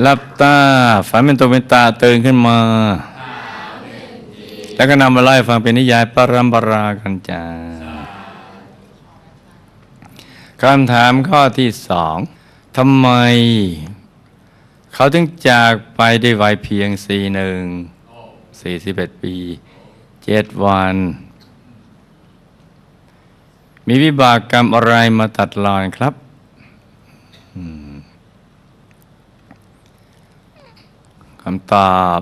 หลับตาฝันเป็นตัวเป็นตาตื่นขึ้นมา แล้วก็นำมาไล่ฟังเป็นนิยายปรัมปรากันจาคำถามข้อที่สองทำไม เขาถึงจากไปได้วัยเพียงสี่หนึ่งสี่สิบเอ็ดปีเจ็ดวัน มีวิบากกรรมอะไรมาตัดรอนครับ อืม คำตอบ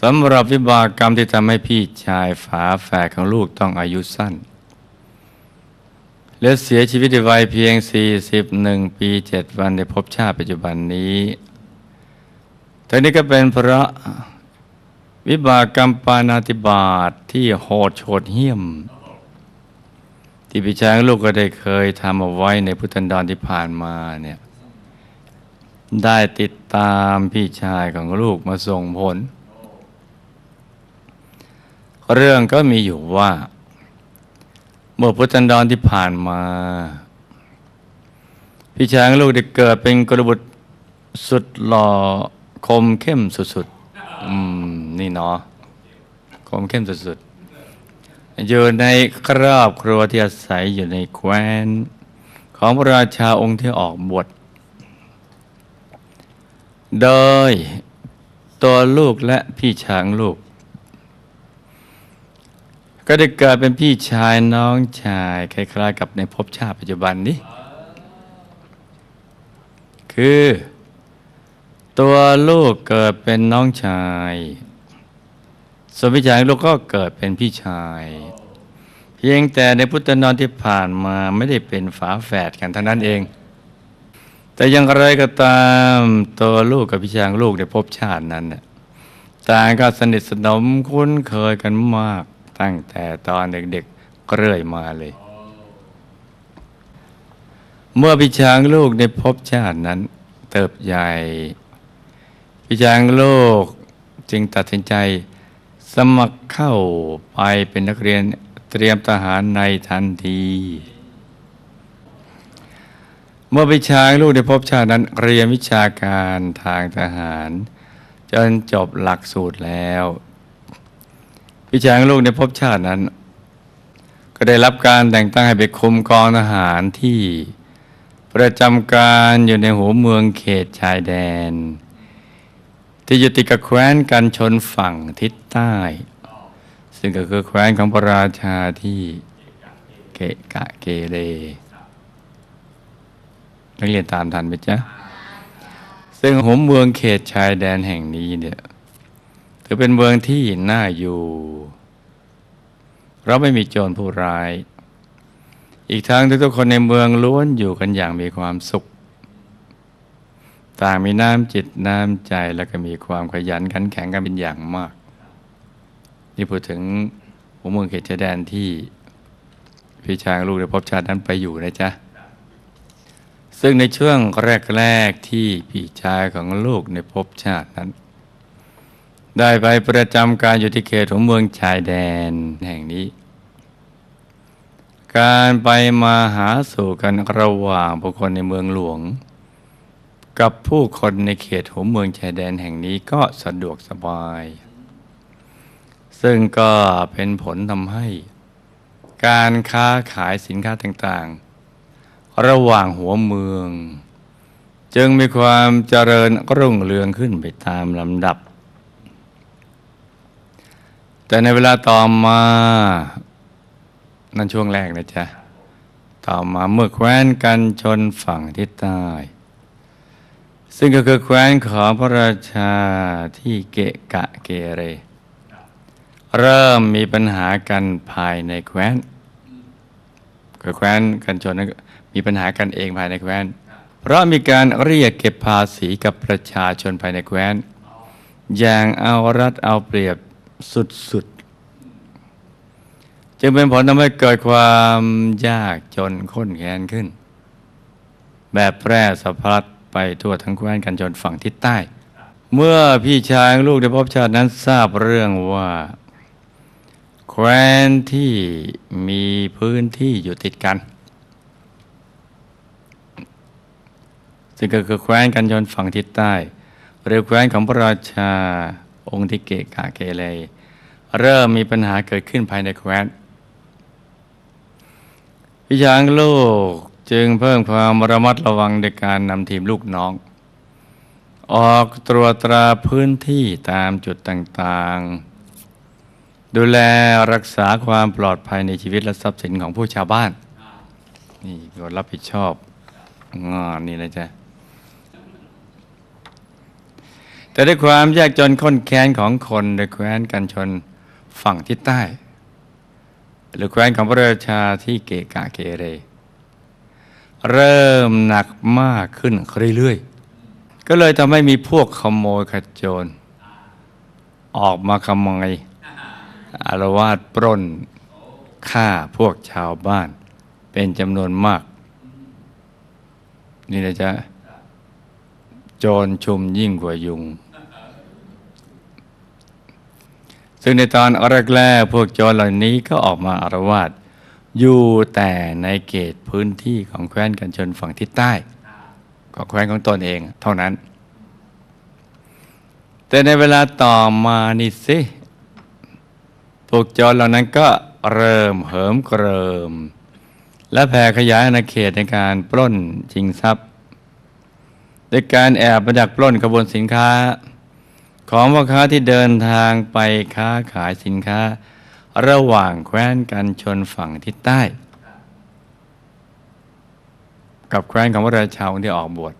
สำหรับวิบากกรรมที่ทำให้พี่ชายฝาแฝดของลูกต้องอายุสั้น และเสียชีวิตในวัยเพียง 41 ปี 7 วันในภพชาติปัจจุบันนี้ทั้งนี้ก็เป็นเพราะวิบากกรรมปานาติบาตที่โหดโฉดเหี้ยม ที่พี่ชางลูกก็ได้เคยทำเอาไว้ในพุทธันดรที่ผ่านมาเนี่ย ได้ติดตามพี่ชายของลูกมาส่งผล เรื่องก็มีอยู่ว่า เมื่อพุทธันดรที่ผ่านมา พี่ชายของลูกได้เกิดเป็นกระบุตรสุดหล่อคมเข้มสุดๆอืมนี่เนาะคมเข้มสุดๆอยู่ในครอบครัวที่อาศัยอยู่ในแคว้น ของพระราชาองค์ที่ออกบวช โดยตัวลูกและพี่ชายของลูก ก็ได้เกิดเป็นพี่ชายน้องชายคล้ายๆกับในภพชาติปัจจุบันนี้ คือ ตัวลูกเกิดเป็นน้องชายส่วนพี่ชายลูกก็เกิดเป็นพี่ชาย เพียงแต่ในพุทธนอนที่ผ่านมาไม่ได้เป็นฝาแฝดกันเท่านั้นเอง แต่อยังไรก็ตามตัวลูกกับพี่ชายลูกในภพชาตินั้นน่ะต่างก็สนิทสนมคุ้นเคยกันมาก ตั้งแต่ตอนเด็กๆเรื่อยมาเลย เมื่อพี่ช้างลูกในภพชาตินั้น เติบใหญ่พี่ช้างลูกจึงตัดสินใจสมัครเข้าไปเป็นนักเรียนเตรียมทหารในทันที เมื่อพี่ช้างลูกในภพชาตินั้นเรียนวิชาการทางทหาร จนจบหลักสูตรแล้วพี่ช้างลูกในภพชาตินั้น ก็ได้รับการแต่งตั้งให้ไปคุมกองทหารที่ประจำการอยู่ในหัวเมืองเขตชายแดน ที่อยู่ติดกับแคว้นกันชนฝั่งทิศใต้ ซึ่งก็คือแคว้นของพระราชาที่เกะกะเกเร นักเรียนตามทันไหมจ๊ะซึ่งหัวเมืองเขตชายแดนแห่งนี้เนี่ยถือเป็นเมืองที่น่าอยู่ เราไม่มีโจรผู้ร้าย อีกทั้งทุกๆคนในเมืองล้วนอยู่กันอย่างมีความสุข ต่างมีน้ำจิตน้ำใจแล้วก็มีความขยันขันแข็งกันเป็นอย่างมาก นี่พูดถึงหัวเมืองเขตชายแดนที่พี่ชายลูกในภพบชาตินั้นไปอยู่นะจ๊ะ ซึ่งในช่วงแรก ๆ ที่พี่ชายของลูกในภพชาตินั้น ได้ไปประจำการอยู่ที่เขตของเมืองชายแดนแห่งนี้ การไปมาหาสู่กันระหว่างบุคคลในเมืองหลวง กับผู้คนในเขตหัวเมืองชายแดนแห่งนี้ก็สะดวกสบาย ซึ่งก็เป็นผลทำให้ การค้าขายสินค้าต่างๆ ระหว่างหัวเมือง จึงมีความเจริญรุ่งเรืองขึ้นไปตามลำดับ แต่ในเวลาต่อมา นั่นช่วงแรกนะจ๊ะ ต่อมาเมื่อแคว้นกันชนฝั่งทิศใต้ซึ่งก็คือแคว้นของพระราชาที่เกะกะเกเร เริ่มมีปัญหากันภายในแคว้นคือแคว้นกันชนนั้น มีปัญหากันเองภายในแคว้น เพราะมีการเรียกเก็บภาษีกับประชาชนภายในแคว้น อย่างเอารัดเอาเปรียบสุดๆ จึงเป็นผลทำให้เกิดความยากจนข้นแค้นขึ้น แบบแพร่สะพัดไปทั่วทั้งแคว้นกันจนฝั่งทิศใต้ เมื่อพี่ชายลูกในภพชาตินั้นทราบเรื่องว่าแคว้นที่มีพื้นที่อยู่ติดกัน ซึ่งก็คือแคว้นกันยนฝั่งทิศใต้ หรือแคว้นของพระราชาองค์ที่เกะกะเกเรเริ่มมีปัญหาเกิดขึ้นภายในแคว้นพี่ช้างลูกจึงเพิ่มความระมัดระวังในการนำทีมลูกน้อง ออกตรวจตราพื้นที่ตามจุดต่างๆ ดูแลรักษาความปลอดภัยในชีวิตและทรัพย์สินของผู้ชาวบ้าน นี่รับผิดชอบงานนี่นะจ๊ะ แต่ด้วยความยากจนข้นแค้นของคนในแคว้นกันชนฝั่งทิศใต้ หรือแคว้นของพระราชาที่เกะกะเกเร เริ่มหนักมากขึ้นเรื่อยๆ ก็เลยทำให้มีพวกขโมยขจร ออกมาขโมยอารวาสปล้นฆ่าพวกชาวบ้านเป็นจำนวนมาก นี่นะจ๊ะโจรชุมยิ่งกว่ายุง ซึ่งในตอนแรกๆพวกโจรเหล่านี้ก็ออกมาอารวาสอยู่แต่ในเขตพื้นที่ของแคว้นกันชนฝั่งทิศใต้ก็แคว้นของตนเองเท่านั้น แต่ในเวลาต่อมานี่สิพวกโจรเหล่านั้นก็เริ่มเหิมเกริม และแผ่ขยายอาณาเขตในการปล้นชิงทรัพย์โดยการแอบมาดักปล้นขบวนสินค้า ของพ่อค้าที่เดินทางไปค้าขายสินค้า ระหว่างแคว้นกันชนฝั่งทิศใต้ กับแคว้นของพระราชาองค์ที่ออกบวช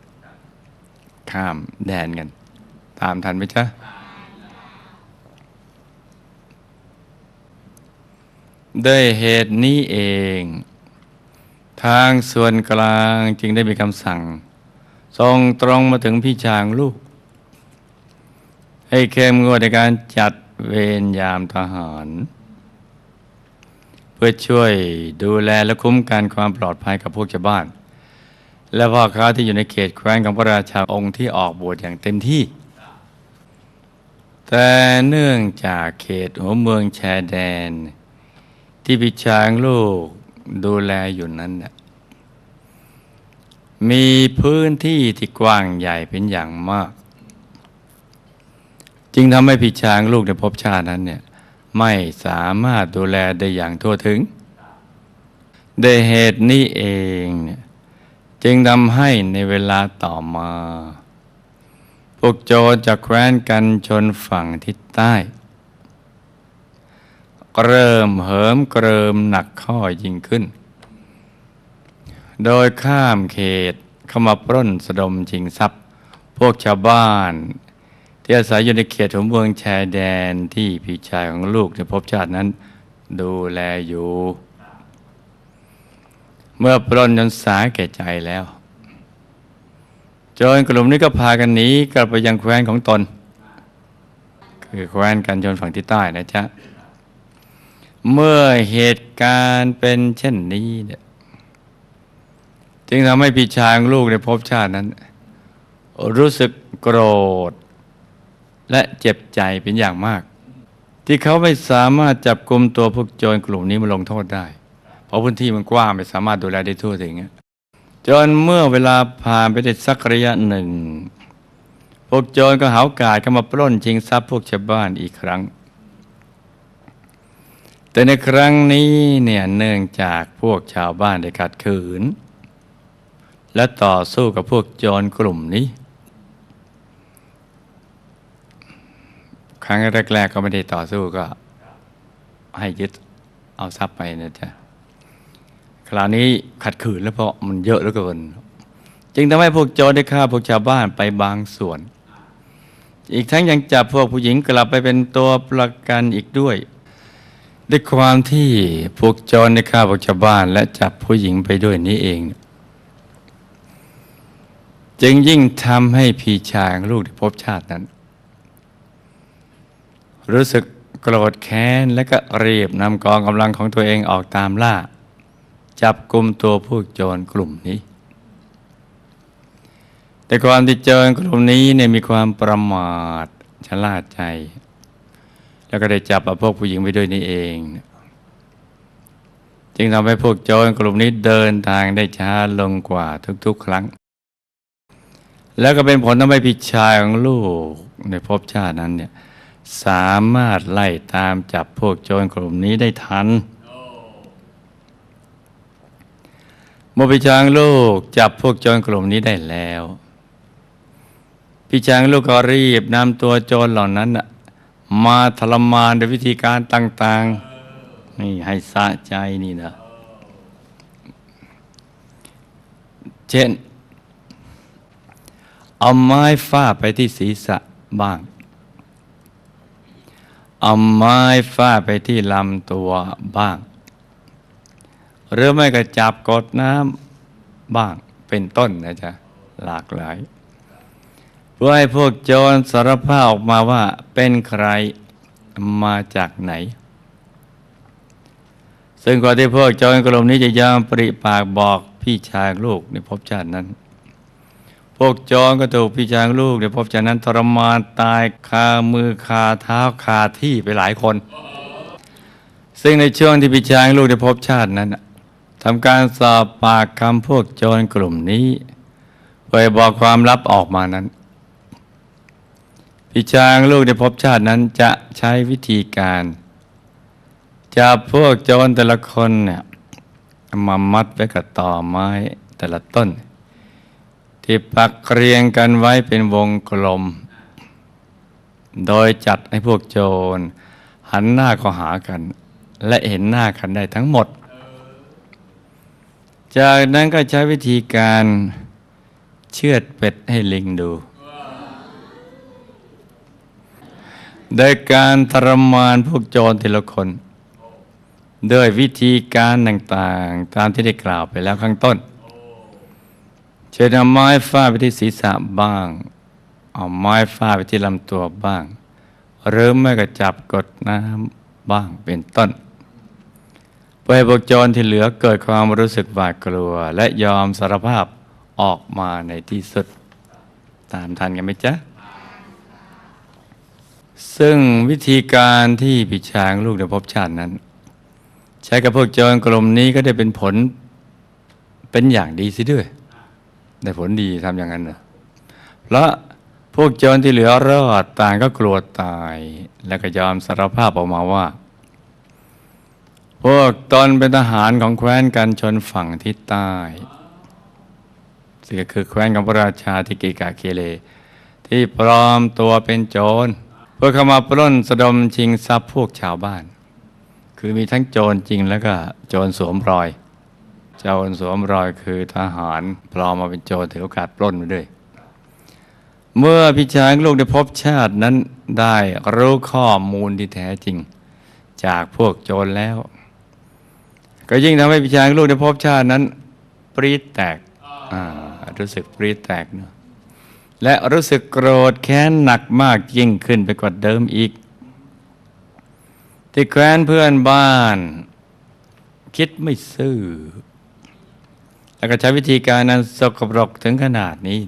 ข้ามแดนกัน ตามทันไหมจ๊ะด้วยเหตุนี้เอง ทางส่วนกลางจึงได้มีคำสั่งส่งตรงมาถึงพี่ชางลูก ให้เข้มงวดในการจัดเวรยามทหาร เพื่อช่วยดูแลและคุ้มกันความปลอดภัยกับพวกชาวบ้าน และพ่อค้าที่อยู่ในเขตแคว้นของพระราชาองค์ที่ออกบวชอย่างเต็มที่ แต่เนื่องจากเขตหัวเมืองชายแดน ที่พี่ช้างลูกดูแลอยู่นั้นน่ะมีพื้นที่ที่กว้างใหญ่เป็นอย่างมาก จึงทำให้พี่ช้างลูกในภพชาตินั้นเนี่ยไม่สามารถดูแลได้อย่างทั่วถึงด้เหตุนี้เองเนี่ยจึงทำให้ในเวลาต่อมา พวกโจรจากแคว้นกันชนฝั่งทิศใต้ เริ่มเหิมเกริมหนักข้อยิ่งขึ้น โดยข้ามเขตเข้ามาปล้นสะดมชิงทรัพย์ พวกชาวบ้าน ที่อาศัยอยู่ในเขตของเมืองชายแดนที่พี่ชายของลูกในภพชาตินั้น ดูแลอยู่ เมื่อปล้นจนสายแก่ใจแล้วจรกลุ่มนี้ก็พากันหนีกลับไปยังแคว้นของตน คือแคว้นกันชนฝั่งที่ใต้นะจ๊ะ เมื่อเหตุการณ์เป็นเช่นนี้เนี่ยจึงทำให้พี่ชายของลูกในภพชาตินั้น รู้สึกโกรธ และเจ็บใจเป็นอย่างมาก ที่เขาไม่สามารถจับกลุ่มตัวพวกโจรกลุ่มนี้มาลงโทษได้ เพราะพื้นที่มันกว้างไม่สามารถดูแลได้ทั่วถึงจนเมื่อเวลาผ่านไปได้สักระยะหนึ่ง พวกโจรก็หาโอกาสเข้ามาปล้นชิงทรัพย์พวกชาวบ้านอีกครั้ง แต่ในครั้งนี้เนี่ยเนื่องจากพวกชาวบ้านได้ขัดขืน และต่อสู้กับพวกโจรกลุ่มนี้ ครั้งแรกๆก็ไม่ได้ต่อสู้ก็ ให้ยึดเอาทรัพย์ไปนะจ๊ะคราวนี้ขัดขืนแล้วเพราะมันเยอะเหลือเกิน จึงทำให้พวกโจรได้ฆ่าพวกชาวบ้านไปบางส่วน อีกทั้งยังจับพวกผู้หญิงกลับไปเป็นตัวประกันอีกด้วย ด้วยความที่พวกโจรได้ฆ่าพวกชาวบ้าน และจับผู้หญิงไปด้วยนี้เอง จึงยิ่งทำให้พี่ชายของลูกที่พบชาตินั้น รู้สึกโกรธแค้น และก็รีบนำกองกำลังของตัวเองออกตามล่า จับกลุ่มตัวพวกโจรกลุ่มนี้ แต่ความที่โจรกลุ่มนี้เนี่ยมีความประมาทชะล่าใจ แล้วก็ได้จับเอาพวกผู้หญิงไปด้วยนี่เอง จึงทำให้พวกโจรกลุ่มนี้เดินทางได้ช้าลงกว่าทุกๆ ครั้ง แล้วก็เป็นผลทำให้พี่ชายของลูกในภพชาตินั้นเนี่ย สามารถไล่ตามจับพวกโจรกลุ่มนี้ได้ทันเมื่อพี่ช้างลูกจับพวกโจรกลุ่มนี้ได้แล้ว พี่ช้างลูกก็รีบนำตัวโจรเหล่านั้นมาทรมานด้วยวิธีการต่าง ๆ นี่ให้สะใจนี่นะเช่น เอาไม้ฟาดไปที่ศีรษะบ้าง เอาไม้ฟาดไปที่ลำตัวบ้าง หรือไม่ก็จับกดน้ำบ้างเป็นต้นนะจ๊ะหลากหลาย เพื่อให้พวกโจรสารภาพออกมาว่าเป็นใครมาจากไหน ซึ่งก่อนที่พวกโจรกลุ่มนี้จะยอมปริปากบอกพี่ชายลูกในภพชาตินั้น พวกโจรก็ถูกพี่ชายลูกในภพชาตินั้นทรมานตายคามือคาเท้าคาที่ไปหลายคน ซึ่งในช่วงที่พี่ชายลูกในภพชาตินั้นทำการสอบปากคำพวกโจรกลุ่มนี้เพื่อบอกความลับออกมานั้นพี่ชายลูกในภพชาตินั้นจะใช้วิธีการจับพวกโจรแต่ละคนเนี่ยมามัดไว้กับต่อไม้แต่ละต้น ที่ปักเรียงกันไว้เป็นวงกลม โดยจัดให้พวกโจร หันหน้าเข้าหากัน และเห็นหน้ากันได้ทั้งหมด จากนั้นก็ใช้วิธีการเชือดเป็ดให้ลิงดู โดยการทรมานพวกโจรทีละคนด้วยวิธีการต่างๆ ตามที่ได้กล่าวไปแล้วข้างต้น ช่นเอาไม้ฟาดไปที่ศีรษะบ้าง เอาไม้ฟาดไปที่ลำตัวบ้าง หรือไม่ก็จับกดน้ำบ้างเป็นต้นเพื่อให้พวกโจรที่เหลือเกิดความรู้สึกหวาดกลัว และยอมสารภาพออกมาในที่สุด ตามทันกันไหมจ๊ะ ซึ่งวิธีการที่ปิช้างลูกในภพชาตินั้น ใช้กับพวกโจรกลุ่มนี้ก็ได้เป็นผลเป็นอย่างดีสิด้วย ได้ผลดีทำอย่างนั้นเหรอเพราะพวกโจรที่เหลือรอดต่างก็กลัวตาย แล้วก็ยอมสารภาพออกมาว่า พวกตนเป็นทหารของแคว้นกันชนฝั่งทิศใต้ซึ่งก็คือแคว้นของพระราชาธิกิกาเคเล ที่ปลอมตัวเป็นโจร เพื่อเข้ามาปล้นสะดมชิงทรัพย์พวกชาวบ้าน คือมีทั้งโจรจริงแล้วก็โจรสวมรอย โจรสวมรอยคือทหารปลอมมาเป็นโจรถือโอกาสปล้นไปด้วย เมื่อพี่ชายลูกได้พบชาตินั้นได้รู้ข้อมูลที่แท้จริง จากพวกโจรแล้ว ก็ยิ่งทำให้พี่ชายลูกได้พบชาตินั้น ปรีดแตกอ่ารู้สึกปรีดแตกเนอะและรู้สึกโกรธแค้นหนักมากยิ่งขึ้นไปกว่าเดิมอีก ที่แคว้นเพื่อนบ้าน คิดไม่ซื่อ แล้วก็ใช้วิธีการนั้นสกปรกถึงขนาดนี้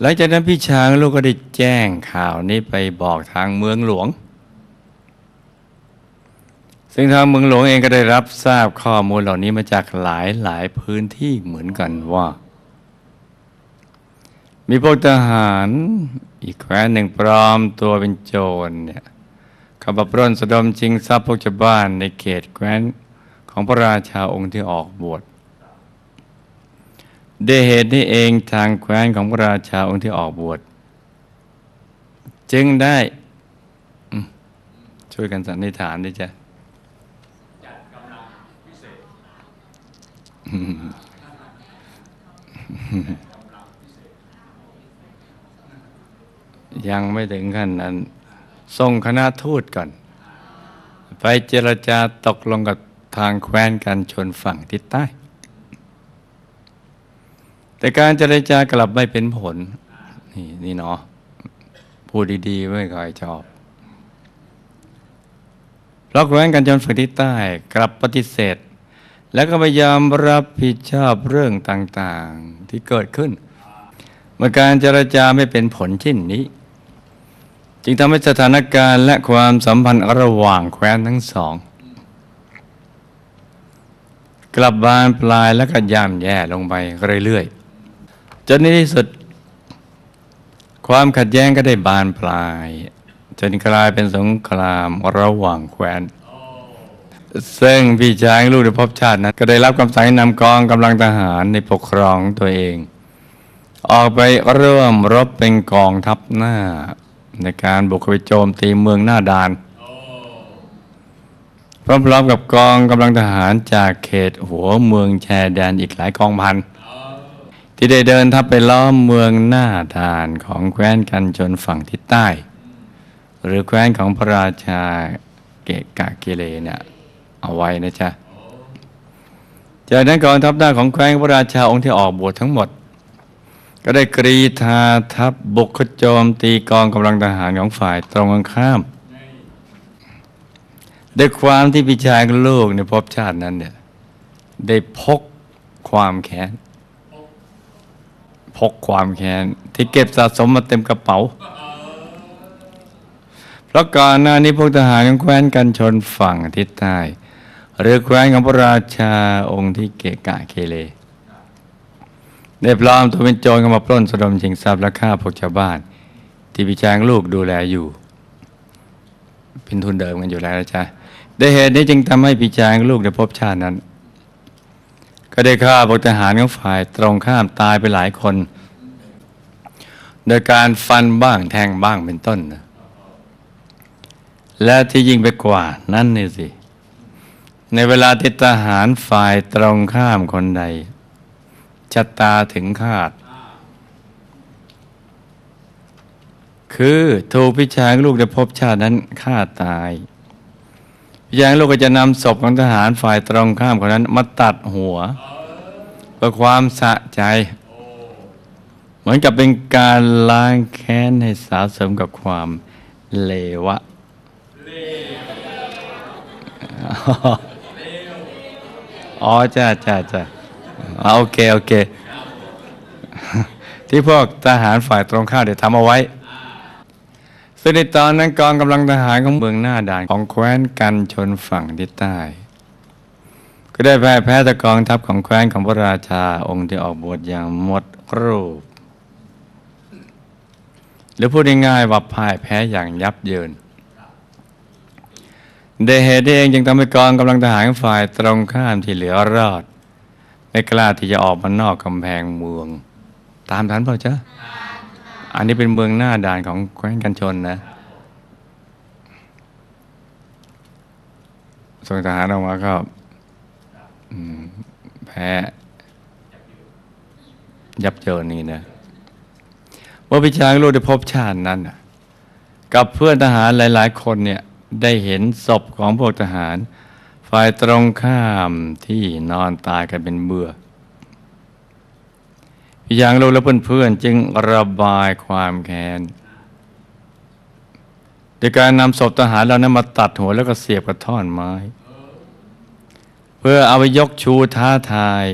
หลังจากนั้นพี่ช้างลูกก็ได้แจ้งข่าวนี้ไปบอกทางเมืองหลวง ซึ่งทางเมืองหลวงเองก็ได้รับทราบข้อมูลเหล่านี้มาจากหลายหลายพื้นที่เหมือนกันว่า มีพวกทหารอีกแคว้นหนึ่งปลอมตัวเป็นโจรเนี่ยขับปล้นสะดมชิงทรัพย์พวกชาวบ้านในเขตแคว้น ของพระราชาองค์ที่ออกบวชด้วยเหตุนี้เองทางแคว้นของพระราชาองค์ที่ออกบวชจึงได้ช่วยกันสันนิษฐานด้วยจ้ะยังไม่ถึงขั้นนั้นส่งคณะทูตก่อน ไปเจรจาตกลงกับ ทางแคว้นกันชนฝั่งทิศใต้ แต่การเจรจากลับไม่เป็นผล นี่นี่เนาะพูดดีๆไม่ค่อยชอบเพราะแคว้นกันชนฝั่งทิศใต้ กลับปฏิเสธ แล้วก็พยายามรับผิดชอบเรื่องต่างๆที่เกิดขึ้น เมื่อการเจรจาไม่เป็นผลเช่นนี้จึงทำให้สถานการณ์และความสัมพันธ์ระหว่างแคว้นทั้งสอง กลับบานปลายและก็ย่ำแย่ลงไปเรื่อยๆจนในที่สุด ความขัดแย้งก็ได้บานปลาย จนกลายเป็นสงครามระหว่างแคว้นซึ่งพี่ชายลูกในภพชาตินั้น ก็ได้รับคำสั่งนำกองกำลังทหารในปกครองตัวเอง ออกไปร่วมรบเป็นกองทัพหน้า ในการบุกไปโจมตีเมืองหน้าดาน พร้อมๆกับกองกำลังทหารจากเขตหัวเมืองแชร์แดนอีกหลายกองพัน ที่ได้เดินทัพไปล้อมเมืองหน้าดานของแคว้นกันชนฝั่งทิศใต้ หรือแคว้นของพระราชาเกะกะเกเลเนี่ยเอาไว้นะจ๊ะจากนั้นกองทัพหน้าของแคว้นพระราชาองค์ที่ออกบวชทั้งหมด ก็ได้กรีธาทัพบุกขโจมตีกองกำลังทหารของฝ่ายตรงกันข้าม ด้วยความที่พี่ชายกับลูกในภพชาตินั้นเนี่ยได้พกความแค้น พกความแค้น ที่เก็บสะสมมาเต็มกระเป๋า เพราะก่อนหน้านี้พวกทหารของแคว้นกันชนฝั่งทิศใต้หรือแคว้นของพระราชาองค์ที่เกะกะเคเล ได้ปลอมตัวเป็นโจรเข้ามาปล้นสะดมชิงทรัพย์และฆ่าพวกชาวบ้าน ที่พี่ชายลูกดูแลอยู่ เป็นทุนเดิมกันอยู่แล้วนะจ๊ะ ด้เหตุนี้จึงทำให้พี่ชายลูกในภพชาตินั้น ก็ได้ฆ่าพวกทหารของฝ่ายตรงข้ามตายไปหลายคน โดยการฟันบ้างแทงบ้างเป็นต้นนะและที่ยิ่งไปกว่านั่นนี่สิ ในเวลาที่ทหารฝ่ายตรงข้ามคนใดชะตาถึงคาด คือถูกพี่ชายลูกในภพชาตินั้นฆ่าตาย พี่ชายลูกก็จะนำศพของทหารฝ่ายตรงข้ามคนนั้น มาตัดหัวเพื่อความสะใจ เหมือนกับเป็นการล้างแค้นให้สาสมกับความเลวะ อ๋อจ้าจ้าจ้าโอเค โอเค ที่พวกทหารฝ่ายตรงข้ามได้ทำเอาไว้ ซึ่งในตอนนั้นกองกำลังทหารของเมืองหน้าด่านของแคว้นกันชนฝั่งทิศใต้ ก็ได้แพ้แพ้ตะกองทัพของแคว้นของพระราชาองค์ที่ออกบวชอย่างหมดรูป หรือพูดง่ายๆว่าพ่ายแพ้อย่างยับเยินได้เหตุนี้เองจึงทำให้กองกำลังทหารฝ่ายตรงข้ามที่เหลือรอด ไม่กล้าที่จะออกมานอกกำแพงเมือง ตามทันเปล่าจ๊ะ อันนี้เป็นเมืองหน้าด่านของแคว้นกันชนนะ ส่งทหารออกมาก็แพ้ ยับเยินนี่นะเมื่อพิชายลูกได้พบชาตินั้นกับเพื่อนทหารหลาย ๆ คนเนี่ยได้เห็นศพของพวกทหาร ฝ่ายตรงข้ามที่นอนตายกันเป็นเบื่อ พี่างลูกและเพื่อนๆจึงระบายความแค้นโดยการนำศพทหารเหล่านั้นมาตัดหัวแล้วก็เสียบกับท่อนไม้ เพื่อเอาไปยกชูท้าทาย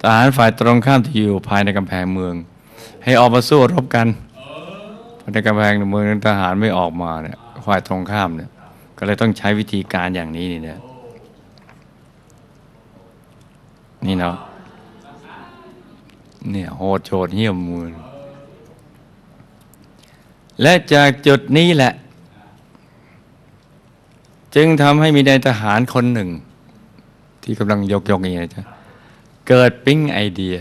ทหารฝ่ายตรงข้ามที่อยู่ภายในกำแพงเมือง ให้ออกมาสู้รบกันเพราะในกำแพงเมืองทหารไม่ออกมาเนี่ยฝ่ายตรงข้ามเนี่ยก็เลยต้องใช้วิธีการอย่างนี้นี่เนี่ยนี่เนาะ เนี่ยโหดโฉดเหี้ยมมือและจากจุดนี้แหละ จึงทำให้มีนายทหารคนหนึ่ง ที่กำลังยกยกอย่างนี้จ๊ะเกิดปิ๊งไอเดีย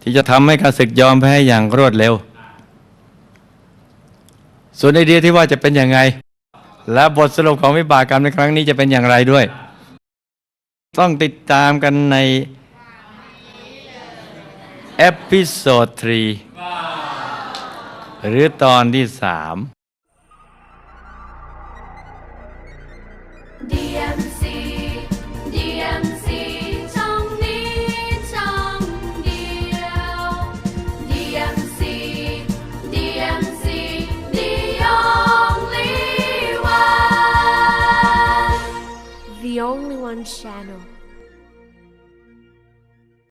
ที่จะทำให้ข้าศึกยอมแพ้อย่างรวดเร็ว ส่วนไอเดียที่ว่าจะเป็นยังไง และบทสรุปของวิบากกรรมในครั้งนี้จะเป็นอย่างไรด้วย ต้องติดตามกันใน เอพิโซดทรีหรือตอนที่สาม